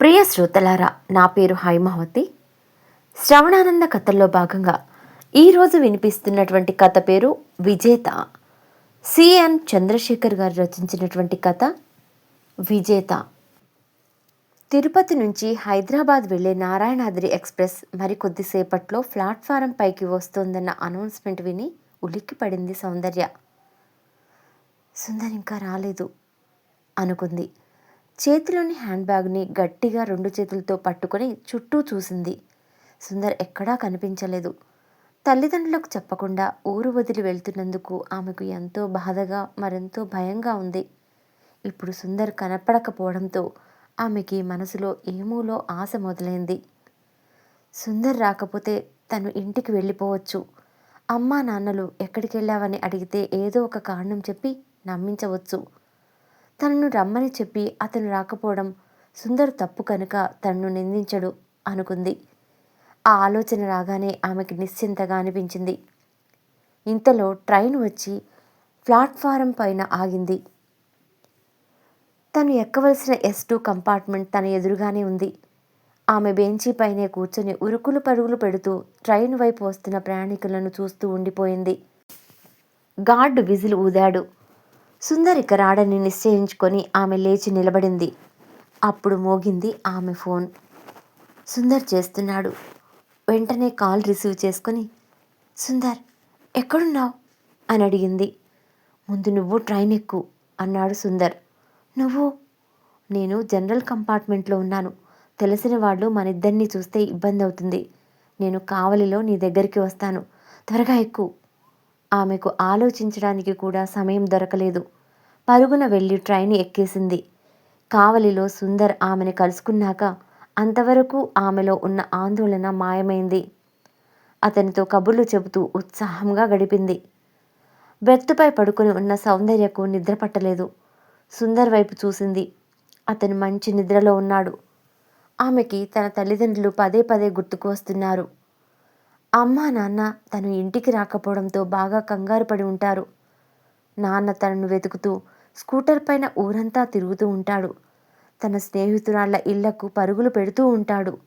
ప్రియ శ్రోతలారా నా పేరు హైమావతి. శ్రవణానంద కథల్లో భాగంగా ఈరోజు వినిపిస్తున్నటువంటి కథ పేరు విజేత. సిఎన్ చంద్రశేఖర్ గారు రచించినటువంటి కథ విజేత. తిరుపతి నుంచి హైదరాబాద్ వెళ్ళే నారాయణాద్రి ఎక్స్ప్రెస్ మరికొద్దిసేపట్లో ప్లాట్ఫారం పైకి వస్తోందన్న అనౌన్స్మెంట్ విని ఉలిక్కిపడింది సౌందర్య. సుందర్ ఇంకా రాలేదు అనుకుంది. చేతిలోని హ్యాండ్ బ్యాగ్ని గట్టిగా రెండు చేతులతో పట్టుకొని చుట్టూ చూసింది. సుందర్ ఎక్కడా కనిపించలేదు. తల్లిదండ్రులకు చెప్పకుండా ఊరు వదిలి వెళ్తున్నందుకు ఆమెకు ఎంతో బాధగా మరెంతో భయంగా ఉంది. ఇప్పుడు సుందర్ కనపడకపోవడంతో ఆమెకి మనసులో ఏమూలో ఆశ మొదలైంది. సుందర్ రాకపోతే తను ఇంటికి వెళ్ళిపోవచ్చు. అమ్మా నాన్నలు ఎక్కడికి వెళ్ళావని అడిగితే ఏదో ఒక కారణం చెప్పి నమ్మించవచ్చు. తనను రమ్మని చెప్పి అతను రాకపోవడం సుందర్ తప్పు కనుక తనను నిందించడు అనుకుంది. ఆ ఆలోచన రాగానే ఆమెకి నిశ్చింతగా అనిపించింది. ఇంతలో ట్రైన్ వచ్చి ప్లాట్ఫారం పైన ఆగింది. తను ఎక్కవలసిన ఎస్ టూ కంపార్ట్మెంట్ తన ఎదురుగానే ఉంది. ఆమె బెంచీ పైనే కూర్చొని ఉరుకులు పరుగులు పెడుతూ ట్రైన్ వైపు వస్తున్న ప్రయాణికులను చూస్తూ ఉండిపోయింది. గార్డు విజిల్ ఊదాడు. సుందరిక రాడని నిశ్చయించుకొని ఆమె లేచి నిలబడింది. అప్పుడు మోగింది ఆమె ఫోన్. సుందర్ చేస్తున్నాడు. వెంటనే కాల్ రిసీవ్ చేసుకొని సుందర్ ఎక్కడున్నావు? అని అడిగింది. ముందు నువ్వు ట్రైన్ ఎక్కు అన్నాడు సుందర్. నువ్వు? నేను జనరల్ కంపార్ట్మెంట్లో ఉన్నాను. తెలిసిన వాళ్ళు మన ఇద్దరిని చూస్తే ఇబ్బంది అవుతుంది నేను కావలిలో నీ దగ్గరికి వస్తాను. త్వరగా ఎక్కువ ఆమెకు ఆలోచించడానికి కూడా సమయం దొరకలేదు. పరుగున వెళ్ళి ట్రైన్ ఎక్కేసింది. కావలిలో సుందర్ ఆమెను కలుసుకున్నాక అంతవరకు ఆమెలో ఉన్న ఆందోళన మాయమైంది. అతనితో కబుర్లు చెబుతూ ఉత్సాహంగా గడిపింది. బెర్తుపై పడుకొని ఉన్న సౌందర్యకు నిద్ర పట్టలేదు. సుందర్ వైపు చూసింది. అతను మంచి నిద్రలో ఉన్నాడు. ఆమెకి తన తల్లిదండ్రులు పదే పదే గుర్తుకు వస్తున్నారు. అమ్మా నాన్న తను ఇంటికి రాకపోవడంతో బాగా కంగారు పడి ఉంటారు. నాన్న తనను వెతుకుతూ స్కూటర్ పైన ఊరంతా తిరుగుతూ ఉంటాడు. తన స్నేహితురాళ్ళ ఇళ్ళకు పరుగులు పెడుతూ ఉంటాడు.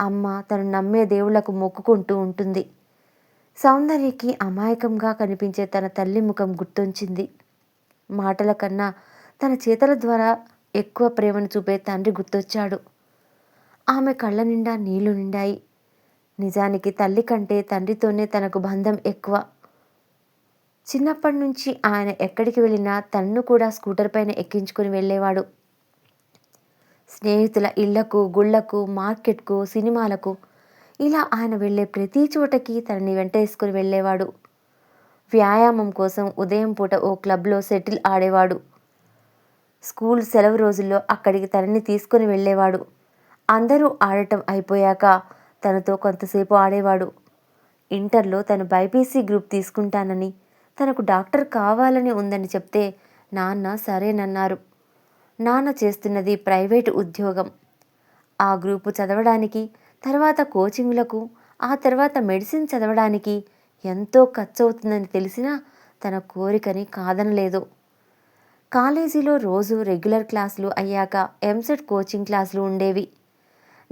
అమ్మ తను నమ్మే దేవుళ్ళకు మొక్కుకుంటూ ఉంటుంది. సౌందర్యకి అమాయకంగా కనిపించే తన తల్లి ముఖం గుర్తొంచింది. మాటల కన్నా తన చేతల ద్వారా ఎక్కువ ప్రేమను చూపే తండ్రి గుర్తొచ్చాడు. ఆమె కళ్ళ నిండా నీళ్ళు నిండాయి. నిజానికి తల్లి కంటే తండ్రితోనే తనకు బంధం ఎక్కువ. చిన్నప్పటి నుంచి ఆయన ఎక్కడికి వెళ్ళినా తన్ను కూడా స్కూటర్ పైన ఎక్కించుకొని వెళ్ళేవాడు. స్నేహితుల ఇళ్ళకు గుళ్ళకు మార్కెట్కు సినిమాలకు ఇలా ఆయన వెళ్ళే ప్రతి చోటకి తనని వెంటేసుకుని వెళ్ళేవాడు. వ్యాయామం కోసం ఉదయం పూట ఓ క్లబ్లో సెటిల్ ఆడేవాడు. స్కూల్ సెలవు రోజుల్లో అక్కడికి తనని తీసుకుని వెళ్ళేవాడు. అందరూ ఆడటం అయిపోయాక తనతో కొంతసేపు ఆడేవాడు. ఇంటర్లో తను బైపీసీ గ్రూప్ తీసుకుంటానని తనకు డాక్టర్ కావాలని ఉందని చెప్తే నాన్న సరేనన్నారు. నాన్న చేస్తున్నది ప్రైవేటు ఉద్యోగం. ఆ గ్రూపు చదవడానికి తర్వాత కోచింగ్లకు ఆ తర్వాత మెడిసిన్ చదవడానికి ఎంతో ఖర్చు అవుతుందని తెలిసినా తన కోరికని కాదనలేదు. కాలేజీలో రోజు రెగ్యులర్ క్లాసులు అయ్యాక ఎంసెట్ కోచింగ్ క్లాసులు ఉండేవి.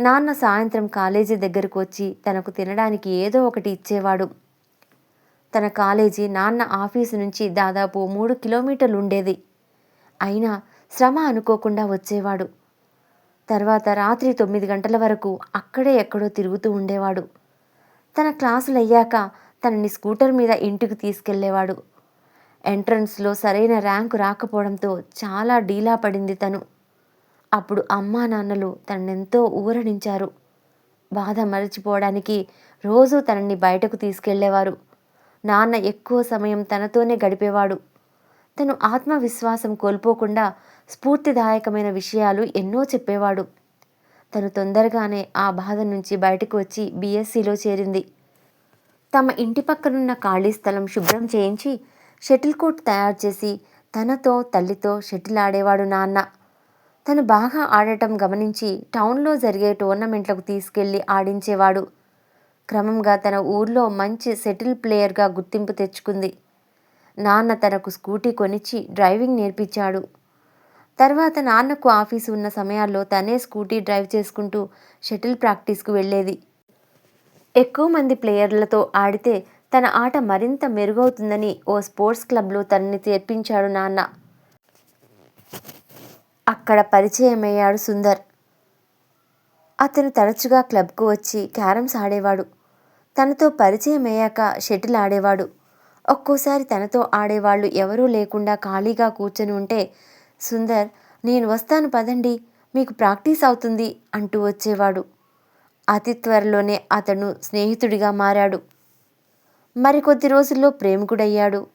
నాన్న సాయంత్రం కాలేజీ దగ్గరకు వచ్చి తనకు తినడానికి ఏదో ఒకటి ఇచ్చేవాడు. తన కాలేజీ నాన్న ఆఫీసు నుంచి దాదాపు మూడు కిలోమీటర్లు ఉండేది. అయినా శ్రమ అనుకోకుండా వచ్చేవాడు. తర్వాత రాత్రి తొమ్మిది గంటల వరకు అక్కడే ఎక్కడో తిరుగుతూ ఉండేవాడు. తన క్లాసులు అయ్యాక తనని స్కూటర్ మీద ఇంటికి తీసుకెళ్ళేవాడు. ఎంట్రన్స్లో సరైన ర్యాంకు రాకపోవడంతో చాలా డీలా పడింది తను. అప్పుడు అమ్మా నాన్నలు తననెంతో ఊరడించారు. బాధ మరచిపోవడానికి రోజు తనని బయటకు తీసుకెళ్ళేవారు. నాన్న ఎక్కువ సమయం తనతోనే గడిపేవాడు. తను ఆత్మవిశ్వాసం కోల్పోకుండా స్ఫూర్తిదాయకమైన విషయాలు ఎన్నో చెప్పేవాడు. తను తొందరగానే ఆ బాధ నుంచి బయటకు వచ్చి బీఎస్సీలో చేరింది. తమ ఇంటి పక్కనున్న ఖాళీ స్థలం శుభ్రం చేయించి షటిల్ కోర్ట్ తయారు చేసి తనతో తల్లితో షటిల్ ఆడేవాడు నాన్న. తను బాగా ఆడటం గమనించి టౌన్లో జరిగే టోర్నమెంట్లకు తీసుకెళ్ళి ఆడించేవాడు. క్రమంగా తన ఊర్లో మంచి సెటిల్ ప్లేయర్గా గుర్తింపు తెచ్చుకుంది. నాన్న తనకు స్కూటీ కొనిచ్చి డ్రైవింగ్ నేర్పించాడు. తర్వాత నాన్నకు ఆఫీసు ఉన్న సమయాల్లో తనే స్కూటీ డ్రైవ్ చేసుకుంటూ షటిల్ ప్రాక్టీస్కు వెళ్ళేది. ఎక్కువ మంది ప్లేయర్లతో ఆడితే తన ఆట మరింత మెరుగవుతుందని ఓ స్పోర్ట్స్ క్లబ్లో తనని చేర్పించాడు నాన్న. అక్కడ పరిచయమయ్యాడు సుందర్. అతను తరచుగా క్లబ్కు వచ్చి క్యారమ్స్ ఆడేవాడు. తనతో పరిచయం అయ్యాక షటిల్ ఆడేవాడు. ఒక్కోసారి తనతో ఆడేవాళ్ళు ఎవరూ లేకుండా ఖాళీగా కూర్చొని ఉంటే సుందర్ నేను వస్తాను పదండి మీకు ప్రాక్టీస్ అవుతుంది అంటూ వచ్చేవాడు. అతి త్వరలోనే అతను స్నేహితుడిగా మారాడు. మరికొద్ది రోజుల్లో ప్రేమికుడయ్యాడు.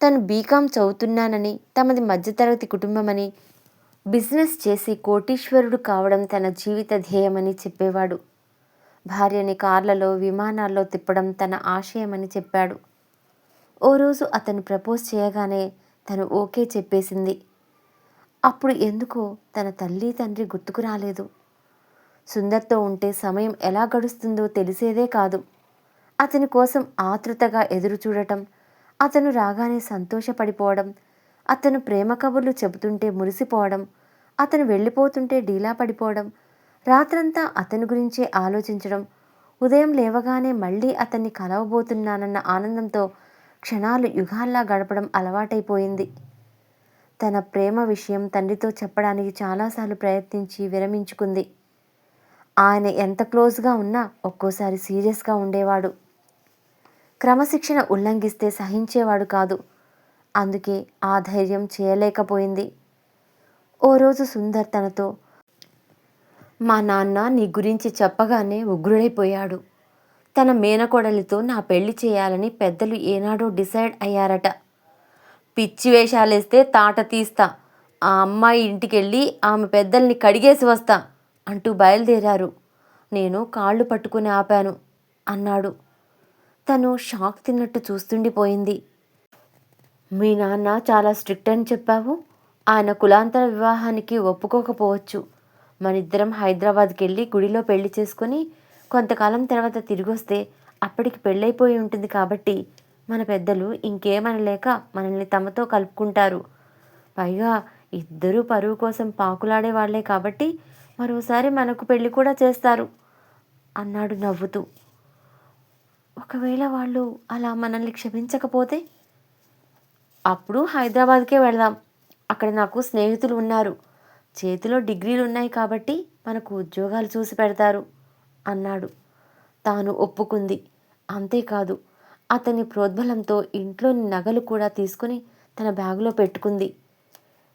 తను బీకాం చదువుతున్నానని తమది మధ్యతరగతి కుటుంబమని బిజినెస్ చేసి కోటీశ్వరుడు కావడం తన జీవిత ధ్యేయమని చెప్పేవాడు. భార్యని కార్లలో విమానాల్లో తిప్పడం తన ఆశయమని చెప్పాడు. ఓ రోజు అతను ప్రపోజ్ చేయగానే తను ఓకే చెప్పేసింది. అప్పుడు ఎందుకో తన తల్లి తండ్రి గుర్తుకు రాలేదు. సుందర్తో ఉంటే సమయం ఎలా గడుస్తుందో తెలిసేదే కాదు. అతని కోసం ఆతృతగా ఎదురు చూడటం అతను రాగానే సంతోషపడిపోవడం అతను ప్రేమ కబుర్లు చెబుతుంటే మురిసిపోవడం అతను వెళ్ళిపోతుంటే డీలా పడిపోవడం రాత్రంతా అతని గురించే ఆలోచించడం ఉదయం లేవగానే మళ్ళీ అతన్ని కలవబోతున్నానన్న ఆనందంతో క్షణాలు యుగాల్లా గడపడం అలవాటైపోయింది. తన ప్రేమ విషయం తండ్రితో చెప్పడానికి చాలాసార్లు ప్రయత్నించి విరమించుకుంది. ఆయన ఎంత క్లోజ్గా ఉన్నా ఒక్కోసారి సీరియస్గా ఉండేవాడు. క్రమశిక్షణ ఉల్లంఘిస్తే సహించేవాడు కాదు. అందుకే ఆ ధైర్యం చేయలేకపోయింది. ఓ రోజు సుందర్ తనతో మా నాన్న నీ గురించి చెప్పగానే ఉగ్రుడైపోయాడు. తన మేనకోడలితో నా పెళ్ళి చేయాలని పెద్దలు ఏనాడో డిసైడ్ అయ్యారట. పిచ్చి వేషాలేస్తే తాట తీస్తా. ఆ అమ్మాయి ఇంటికెళ్ళి ఆమె పెద్దల్ని కడిగేసి వస్తా అంటూ బయలుదేరారు. నేను కాళ్ళు పట్టుకుని ఆపాను అన్నాడు. తను షాక్ తిన్నట్టు చూస్తుండిపోయింది. మీ నాన్న చాలా స్ట్రిక్ట్ అని చెప్పావు. ఆయన కులాంతర వివాహానికి ఒప్పుకోకపోవచ్చు. మనిద్దరం హైదరాబాద్కి వెళ్ళి గుడిలో పెళ్ళి చేసుకొని కొంతకాలం తర్వాత తిరిగి వస్తే అప్పటికి పెళ్ళైపోయి ఉంటుంది కాబట్టి మన పెద్దలు ఇంకేమనలేక మనల్ని తమతో కలుపుకుంటారు. పైగా ఇద్దరూ పరువు కోసం పాకులాడే వాళ్ళే కాబట్టి మరోసారి మనకు పెళ్ళి కూడా చేస్తారు అన్నాడు నవ్వుతూ. ఒకవేళ వాళ్ళు అలా మనల్ని క్షమించకపోతే అప్పుడు హైదరాబాద్కే వెళదాం. అక్కడ నాకు స్నేహితులు ఉన్నారు. చేతిలో డిగ్రీలు ఉన్నాయి కాబట్టి మనకు ఉద్యోగాలు చూసి పెడతారు అన్నాడు. తాను ఒప్పుకుంది. అంతేకాదు అతని ప్రోద్బలంతో ఇంట్లోని నగలు కూడా తీసుకుని తన బ్యాగులో పెట్టుకుంది.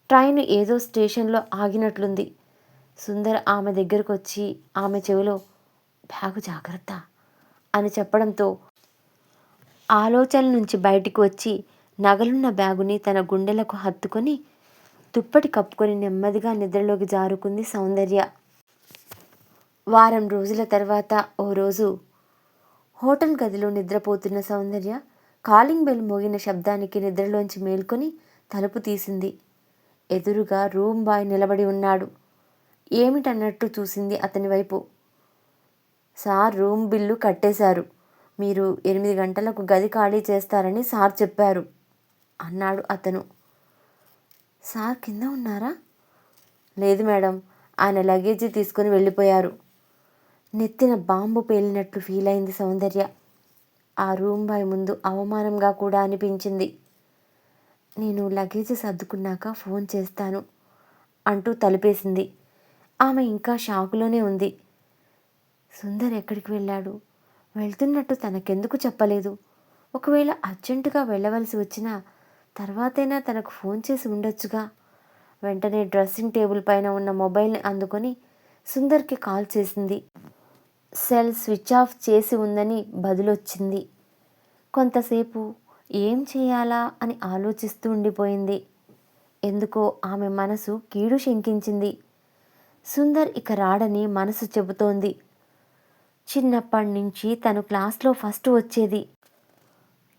ట్రైన్ ఏదో స్టేషన్లో ఆగినట్లుంది. సుందర్ ఆమె దగ్గరకు వచ్చి ఆమె చెవిలో బ్యాగు జాగ్రత్త అని చెప్పడంతో ఆలోచనల నుంచి బయటికి వచ్చి నగలున్న బ్యాగుని తన గుండెలకు హత్తుకొని దుప్పటి కప్పుకొని నెమ్మదిగా నిద్రలోకి జారుకుంది సౌందర్య. వారం రోజుల తర్వాత ఓ రోజు హోటల్ గదిలో నిద్రపోతున్న సౌందర్య కాలింగ్ బెల్ మోగిన శబ్దానికి నిద్రలోంచి మేల్కొని తలుపు తీసింది. ఎదురుగా రూమ్ బాయ్ నిలబడి ఉన్నాడు. ఏమిటన్నట్టు చూసింది అతని వైపు. సార్ రూమ్ బిల్లు కట్టేశారు. మీరు ఎనిమిది గంటలకు గది ఖాళీ చేస్తారని సార్ చెప్పారు. అన్నాడు అతను. సార్ కింద ఉన్నారా? లేదు మేడం ఆయన లగేజీ తీసుకుని వెళ్ళిపోయారు. నెత్తిన బాంబు పేలినట్లు ఫీల్ అయింది సౌందర్య. ఆ రూమ్ బాయ్ ముందు అవమానంగా కూడా అనిపించింది. నేను లగేజ్ సర్దుకున్నాక ఫోన్ చేస్తాను అంటూ తలిపేసింది. ఆమె ఇంకా షాకులోనే ఉంది. సుందర్ ఎక్కడికి వెళ్ళాడు? వెళ్తున్నట్టు తనకెందుకు చెప్పలేదు? ఒకవేళ అర్జెంటుగా వెళ్ళవలసి వచ్చినా తర్వాతైనా తనకు ఫోన్ చేసి ఉండొచ్చుగా. వెంటనే డ్రెస్సింగ్ టేబుల్ పైన ఉన్న మొబైల్ని అందుకొని సుందర్కి కాల్ చేసింది. సెల్ స్విచ్ ఆఫ్ చేసి ఉందని బదులొచ్చింది. కొంతసేపు ఏం చేయాలా అని ఆలోచిస్తూ ఉండిపోయింది. ఎందుకో ఆమె మనసు కీడు శంకించింది. సుందర్ ఇక రాడని మనసు చెబుతోంది. చిన్నప్పటి నుంచి తను క్లాస్లో ఫస్ట్ వచ్చేది.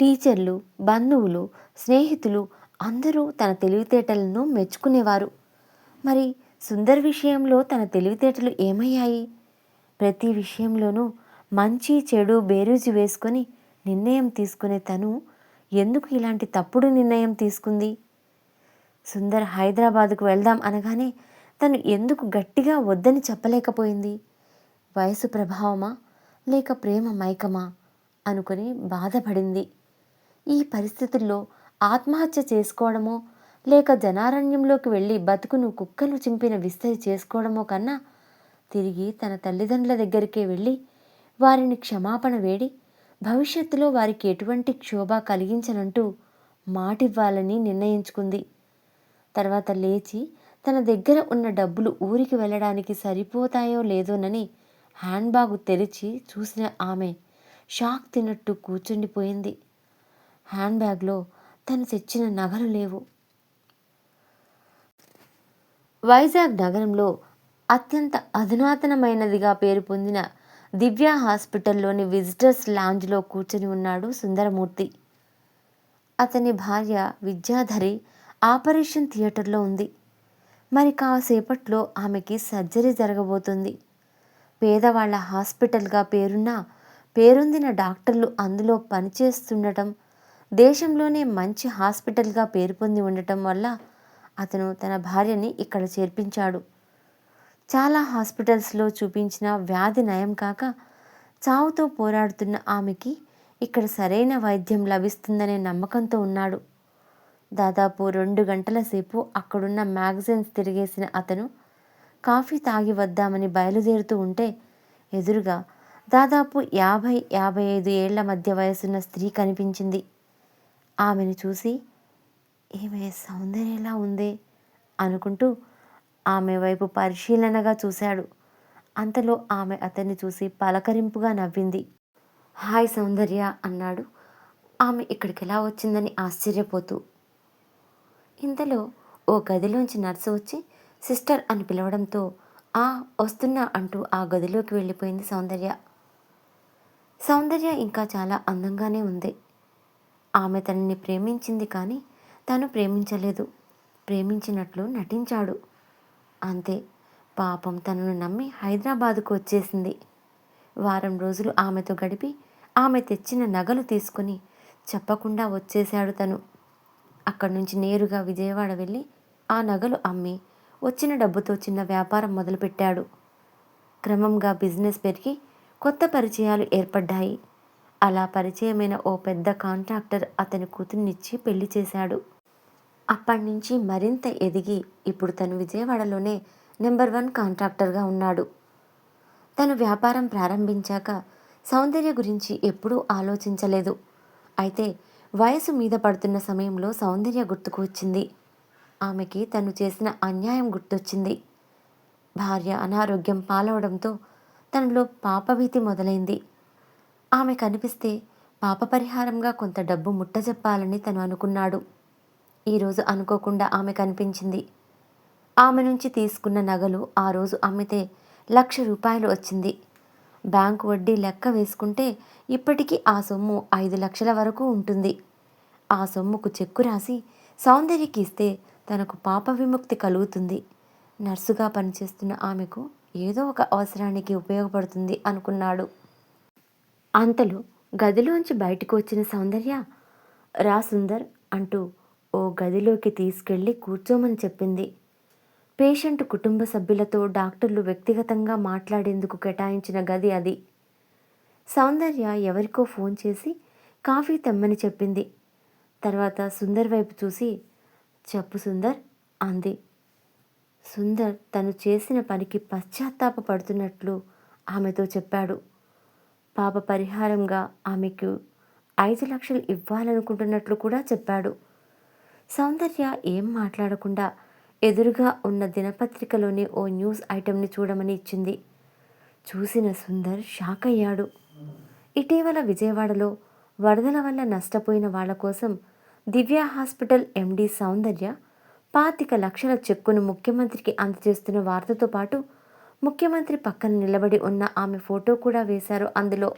టీచర్లు బంధువులు స్నేహితులు అందరూ తన తెలివితేటలను మెచ్చుకునేవారు. మరి సుందర్ విషయంలో తన తెలివితేటలు ఏమయ్యాయి? ప్రతి విషయంలోనూ మంచి చెడు బేరీజు వేసుకొని నిర్ణయం తీసుకునే తను ఎందుకు ఇలాంటి తప్పుడు నిర్ణయం తీసుకుంది? సుందర్ హైదరాబాదుకు వెళ్దాం అనగానే తను ఎందుకు గట్టిగా వద్దని చెప్పలేకపోయింది? వయసు ప్రభావమా? లేక ప్రేమ మైకమా? అనుకుని బాధపడింది. ఈ పరిస్థితుల్లో ఆత్మహత్య చేసుకోవడమో లేక జనారణ్యంలోకి వెళ్ళి బతుకును కుక్కలు చింపిన విస్తరి చేసుకోవడమో కన్నా తిరిగి తన తల్లిదండ్రుల దగ్గరికే వెళ్ళి వారిని క్షమాపణ వేడి భవిష్యత్తులో వారికి ఎటువంటి క్షోభ కలిగించనంటూ మాటివ్వాలని నిర్ణయించుకుంది. తర్వాత లేచి తన దగ్గర ఉన్న డబ్బులు ఊరికి వెళ్ళడానికి సరిపోతాయో లేదోనని హ్యాండ్ బ్యాగు తెరిచి చూసిన ఆమె షాక్ తిన్నట్టు కూర్చుండిపోయింది. హ్యాండ్ బ్యాగ్లో తను తెచ్చిన నగలు లేవు. వైజాగ్ నగరంలో అత్యంత అధునాతనమైనదిగా పేరు పొందిన దివ్య హాస్పిటల్లోని విజిటర్స్ లాంజ్లో కూర్చొని ఉన్నాడు సుందరమూర్తి. అతని భార్య విద్యాధరి ఆపరేషన్ థియేటర్లో ఉంది. మరి కాసేపట్లో ఆమెకి సర్జరీ జరగబోతుంది. పేదవాళ్ళ హాస్పిటల్గా పేరున్న పేరొందిన డాక్టర్లు అందులో పనిచేస్తుండటం దేశంలోనే మంచి హాస్పిటల్గా పేరు పొంది ఉండటం వల్ల అతను తన భార్యని ఇక్కడ చేర్పించాడు. చాలా హాస్పిటల్స్లో చూపించిన వ్యాధి నయం కాక చావుతో పోరాడుతున్న ఆమెకి ఇక్కడ సరైన వైద్యం లభిస్తుందనే నమ్మకంతో ఉన్నాడు. దాదాపు రెండు గంటల సేపు అక్కడున్న మ్యాగజైన్స్ తిరిగేసిన అతను కాఫీ తాగి వద్దామని బయలుదేరుతూ ఉంటే ఎదురుగా దాదాపు యాభై యాభై ఐదు ఏళ్ళ మధ్య వయసున్న స్త్రీ కనిపించింది. ఆమెను చూసి ఈమె సౌందర్యలా ఉంది అనుకుంటూ ఆమె వైపు పరిశీలనగా చూశాడు. అంతలో ఆమె అతన్ని చూసి పలకరింపుగా నవ్వింది. హాయ్ సౌందర్య అన్నాడు. ఆమె ఇక్కడికి ఎలా వచ్చిందని ఆశ్చర్యపోతూ ఇంతలో ఓ గదిలోంచి నర్సు వచ్చి సిస్టర్ అని పిలవడంతో ఆ వస్తున్నా అంటూ ఆ గదిలోకి వెళ్ళిపోయింది సౌందర్య. సౌందర్య ఇంకా చాలా అందంగానే ఉంది. ఆమె తనని ప్రేమించింది కానీ తను ప్రేమించలేదు. ప్రేమించినట్లు నటించాడు. అంతే పాపం తనను నమ్మి హైదరాబాదుకు వచ్చేసింది. వారం రోజులు ఆమెతో గడిపి ఆమె తెచ్చిన నగలు తీసుకుని చెప్పకుండా వచ్చేశాడు తను. అక్కడి నుంచి నేరుగా విజయవాడ వెళ్ళి ఆ నగలు అమ్మి వచ్చిన డబ్బుతో చిన్న వ్యాపారం మొదలుపెట్టాడు. క్రమంగా బిజినెస్ పెరిగి కొత్త పరిచయాలు ఏర్పడ్డాయి. అలా పరిచయమైన ఓ పెద్ద కాంట్రాక్టర్ అతని కూతుర్నిచ్చి పెళ్ళి చేశాడు. అప్పటి నుంచి మరింత ఎదిగి ఇప్పుడు తను విజయవాడలోనే నెంబర్ వన్ కాంట్రాక్టర్గా ఉన్నాడు. తను వ్యాపారం ప్రారంభించాక సౌందర్య గురించి ఎప్పుడూ ఆలోచించలేదు. అయితే వయసు మీద పడుతున్న సమయంలో సౌందర్య గుర్తుకు వచ్చింది. ఆమెకి తను చేసిన అన్యాయం గుర్తొచ్చింది. భార్య అనారోగ్యం పాలవడంతో తనలో పాపభీతి మొదలైంది. ఆమె కనిపిస్తే పాప పరిహారంగా కొంత డబ్బు ముట్టజెప్పాలని తను అనుకున్నాడు. ఈరోజు అనుకోకుండా ఆమె కనిపించింది. ఆమె నుంచి తీసుకున్న నగలు ఆ రోజు అమ్మితే లక్ష రూపాయలు వచ్చింది. బ్యాంకు వడ్డీ లెక్క వేసుకుంటే ఇప్పటికీ ఆ సొమ్ము ఐదు లక్షల వరకు ఉంటుంది. ఆ సొమ్ముకు చెక్కు రాసి సౌందర్యకి ఇస్తే తనకు పాప విముక్తి కలుగుతుంది. నర్సుగా పనిచేస్తున్న ఆమెకు ఏదో ఒక అవసరానికి ఉపయోగపడుతుంది అనుకున్నాడు. అంతలో గదిలోంచి బయటకు వచ్చిన సౌందర్య రా సుందర్ అంటూ ఓ గదిలోకి తీసుకెళ్ళి కూర్చోమని చెప్పింది. పేషెంట్ కుటుంబ సభ్యులతో డాక్టర్లు వ్యక్తిగతంగా మాట్లాడేందుకు కేటాయించిన గది అది. సౌందర్య ఎవరికో ఫోన్ చేసి కాఫీ తెమ్మని చెప్పింది. తర్వాత సుందర్ వైపు చూసి చెప్పు సుందర్ అంది. సుందర్ తను చేసిన పనికి పశ్చాత్తాప పడుతున్నట్లు ఆమెతో చెప్పాడు. పాప పరిహారంగా ఆమెకు ఐదు లక్షలు ఇవ్వాలనుకుంటున్నట్లు కూడా చెప్పాడు. సౌందర్య ఏం మాట్లాడకుండా ఎదురుగా ఉన్న దినపత్రికలోని ఓ న్యూస్ ఐటెంని చూడమని ఇచ్చింది. చూసిన సుందర్ షాక్ అయ్యాడు. ఇటీవల విజయవాడలో వరదల వల్ల నష్టపోయిన వాళ్ళ కోసం దివ్య హాస్పిటల్ ఎండి సౌందర్య పాతిక లక్షల చెక్కును ముఖ్యమంత్రికి అందజేస్తున్న వార్తతో పాటు ముఖ్యమంత్రి పక్కన నిలబడి ఉన్న ఆమె ఫోటో కూడా వేశారు అందులో.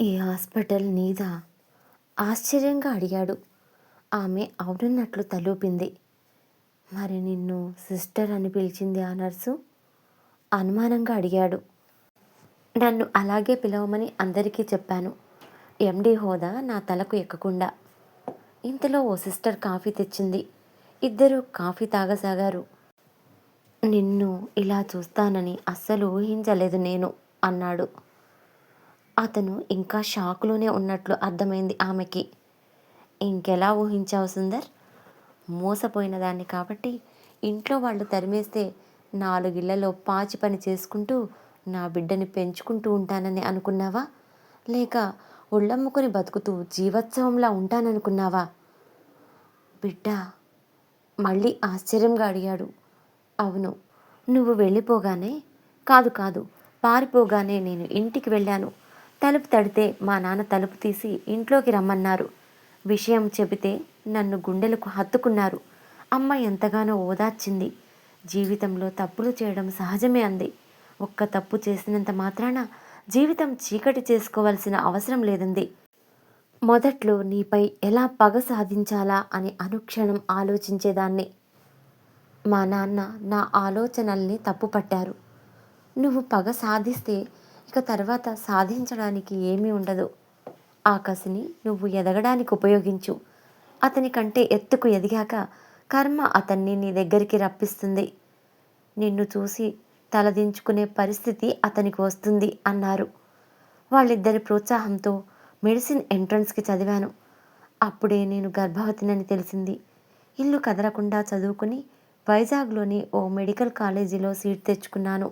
ఈ హాస్పిటల్ నీదా? ఆశ్చర్యంగా అడిగాడు. ఆమె అవునన్నట్లు తలూపింది. మరి నిన్ను సిస్టర్ అని పిలిచింది ఆ నర్సు? అనుమానంగా అడిగాడు. నన్ను అలాగే పిలవమని అందరికీ చెప్పాను. ఎండి హోదా నా తలకు ఎక్కకుండా. ఇంతలో ఓ సిస్టర్ కాఫీ తెచ్చింది. ఇద్దరూ కాఫీ తాగసాగారు. నిన్ను ఇలా చూస్తానని అస్సలు ఊహించలేదు నేను అన్నాడు. అతను ఇంకా షాక్లోనే ఉన్నట్లు అర్థమైంది ఆమెకి. ఇంకెలా ఊహించావు సుందర్? మోసపోయిన దాన్ని కాబట్టి ఇంట్లో వాళ్ళు తరిమేస్తే నాలుగిళ్ళలో పాచి పని చేసుకుంటూ నా బిడ్డని పెంచుకుంటూ ఉంటానని అనుకున్నావా? లేక ఒళ్ళమ్ముకొని బతుకుతూ జీవోత్సవంలా ఉంటాననుకున్నావా? బిడ్డ మళ్ళీ ఆశ్చర్యంగా అడిగాడు. అవును. నువ్వు వెళ్ళిపోగానే కాదు కాదు పారిపోగానే నేను ఇంటికి వెళ్ళాను. తలుపు తడితే మా నాన్న తలుపు తీసి ఇంట్లోకి రమ్మన్నారు. విషయం చెబితే నన్ను గుండెలకు హత్తుకున్నారు. అమ్మ ఎంతగానో ఓదార్చింది. జీవితంలో తప్పులు చేయడం సహజమే అంది. ఒక్క తప్పు చేసినంత మాత్రాన జీవితం చీకటి చేసుకోవాల్సిన అవసరం లేదంది. మొదట్లో నీపై ఎలా పగ సాధించాలా అని అనుక్షణం ఆలోచించేదాన్ని. మా నాన్న నా ఆలోచనల్ని తప్పుపట్టారు. నువ్వు పగ సాధిస్తే ఇక తర్వాత సాధించడానికి ఏమీ ఉండదు. ఆ కసిని నువ్వు ఎదగడానికి ఉపయోగించు. అతని కంటే ఎత్తుకు ఎదిగాక కర్మ అతన్ని నీ దగ్గరికి రప్పిస్తుంది. నిన్ను చూసి తలదించుకునే పరిస్థితి అతనికి వస్తుంది అన్నారు. వాళ్ళిద్దరి ప్రోత్సాహంతో మెడిసిన్ ఎంట్రన్స్కి చదివాను. అప్పుడే నేను గర్భవతినని తెలిసింది. ఇల్లు కదలకుండా చదువుకుని వైజాగ్లోని ఓ మెడికల్ కాలేజీలో సీట్ తెచ్చుకున్నాను.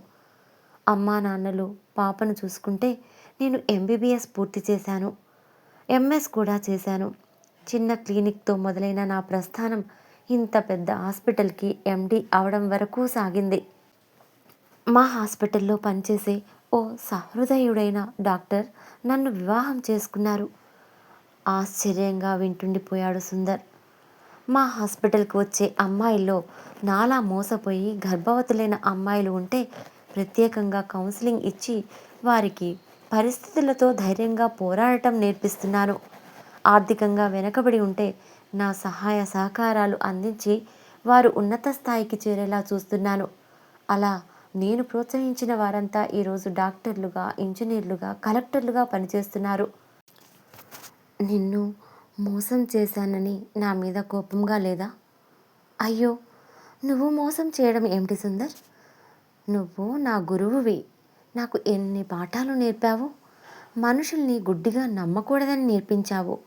అమ్మా నాన్నలు పాపను చూసుకుంటే నేను ఎంబీబీఎస్ పూర్తి చేశాను. ఎంఎస్ కూడా చేశాను. చిన్న క్లినిక్తో మొదలైన నా ప్రస్థానం ఇంత పెద్ద హాస్పిటల్కి ఎండి అవడం వరకు సాగింది. మా హాస్పిటల్లో పనిచేసే ఓ సహృదయుడైన డాక్టర్ నన్ను వివాహం చేసుకున్నారు. ఆశ్చర్యంగా వింటుండిపోయాడు సుందర్. మా హాస్పిటల్కి వచ్చే అమ్మాయిల్లో నాలా మోసపోయి గర్భవతులైన అమ్మాయిలు ఉంటే ప్రత్యేకంగా కౌన్సిలింగ్ ఇచ్చి వారికి పరిస్థితులతో ధైర్యంగా పోరాడటం నేర్పిస్తున్నాను ఆర్థికంగా వెనకబడి ఉంటే నా సహాయ సహకారాలు అందించి వారు ఉన్నత స్థాయికి చేరేలా చూస్తున్నాను అలా నేను ప్రోత్సహించిన వారంతా ఈరోజు డాక్టర్లుగా ఇంజనీర్లుగా కలెక్టర్లుగా పనిచేస్తున్నారు. నిన్ను మోసం చేశానని నా మీద కోపంగా లేదా? అయ్యో నువ్వు మోసం చేయడం ఏమిటి సుందర్? నువ్వు నా గురువువి. నాకు ఎన్ని పాఠాలు నేర్పావు? మనుషుల్ని గుడ్డిగా నమ్మకూడదని నేర్పించావు.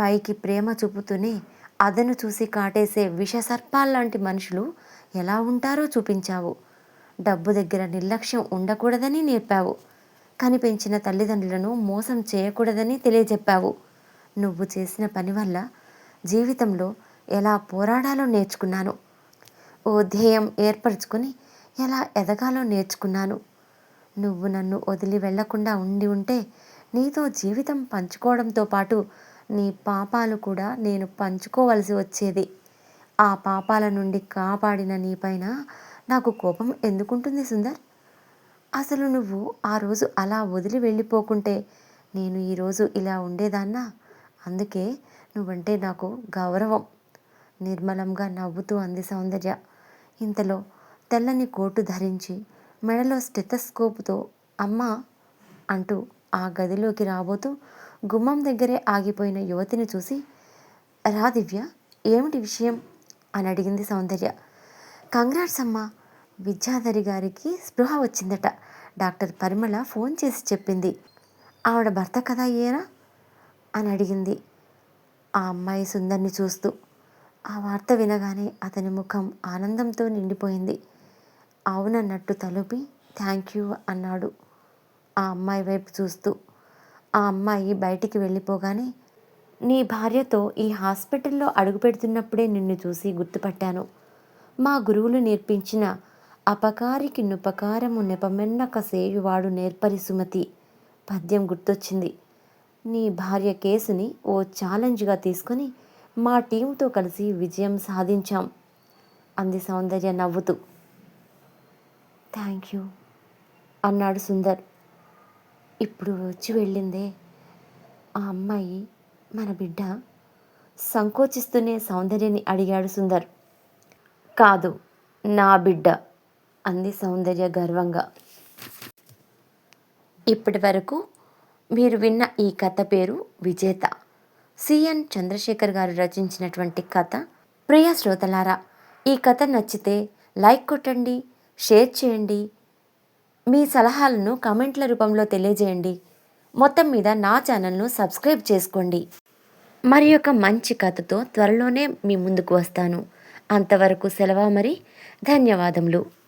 పైకి ప్రేమ చూపుతూనే అదను చూసి కాటేసే విషసర్పాల్లాంటి మనుషులు ఎలా ఉంటారో చూపించావు. డబ్బు దగ్గర నిర్లక్ష్యం ఉండకూడదని నేర్పావు. కనిపించిన తల్లిదండ్రులను మోసం చేయకూడదని తెలియజెప్పావు. నువ్వు చేసిన పని వల్ల జీవితంలో ఎలా పోరాడాలో నేర్చుకున్నాను. ఓ ధ్యేయం ఏర్పరచుకొని ఎలా ఎదగాలో నేర్చుకున్నాను. నువ్వు నన్ను వదిలి వెళ్ళకుండా ఉండి ఉంటే నీతో జీవితం పంచుకోవడంతో పాటు నీ పాపాలు కూడా నేను పంచుకోవలసి వచ్చేది. ఆ పాపాల నుండి కాపాడిన నీపైన నాకు కోపం ఎందుకుంటుంది సుందర్? అసలు నువ్వు ఆ రోజు అలా వదిలి వెళ్ళిపోకుంటే నేను ఈరోజు ఇలా ఉండేదాన్నా? అందుకే నువ్వంటే నాకు గౌరవం. నిర్మలంగా నవ్వుతూ అంది సౌందర్య. ఇంతలో తెల్లని కోటు ధరించి మెడలో స్టెతస్కోపుతో అమ్మ అంటూ ఆ గదిలోకి రాబోతూ గుమ్మం దగ్గరే ఆగిపోయిన యువతిని చూసి రా దివ్య ఏమిటి విషయం? అని అడిగింది సౌందర్య. కంగ్రాట్స్ అమ్మ విద్యాధరి గారికి స్పృహ వచ్చిందట. డాక్టర్ పరిమళ ఫోన్ చేసి చెప్పింది. ఆవిడ భర్త కదా అయ్యేనా అని అడిగింది. ఆ అమ్మాయి సుందర్ని చూస్తూ. ఆ వార్త వినగానే అతని ముఖం ఆనందంతో నిండిపోయింది. అవునన్నట్టు తలుపి థ్యాంక్ యూ అన్నాడు. ఆ అమ్మాయి వైపు చూస్తూ. ఆ అమ్మాయి బయటికి వెళ్ళిపోగానే నీ భార్యతో ఈ హాస్పిటల్లో అడుగుపెడుతున్నప్పుడే నిన్ను చూసి గుర్తుపట్టాను. మా గురువులు నేర్పించిన అపకారికి నుపకారము నెపమెన్నక సేయువాడు నేర్పరి సుమతి. పద్యం గుర్తొచ్చింది. నీ భార్య కేసుని ఓ ఛాలెంజ్గా తీసుకొని మా టీంతో కలిసి విజయం సాధించాం. అంది సౌందర్య నవ్వుతూ. థ్యాంక్ యూ అన్నాడు సుందర్. ఇప్పుడు వచ్చి వెళ్ళిందే. ఆ అమ్మాయి మన బిడ్డ సంకోచిస్తూనే సౌందర్యని అడిగాడు సుందర్. కాదు నా బిడ్డ అంది సౌందర్య గర్వంగా. ఇప్పటి వరకు మీరు విన్న ఈ కథ పేరు విజేత. సిఎన్ చంద్రశేఖర్ గారు రచించినటువంటి కథ ప్రియ శ్రోతలారా ఈ కథ నచ్చితే లైక్ కొట్టండి షేర్ చేయండి. మీ సలహాలను కమెంట్ల రూపంలో తెలియజేయండి. మొత్తం మీద నా ఛానల్ను సబ్స్క్రైబ్ చేసుకోండి. మరి ఒక మంచి కథతో త్వరలోనే మీ ముందుకు వస్తాను. అంతవరకు సెలవు మరి? ధన్యవాదములు.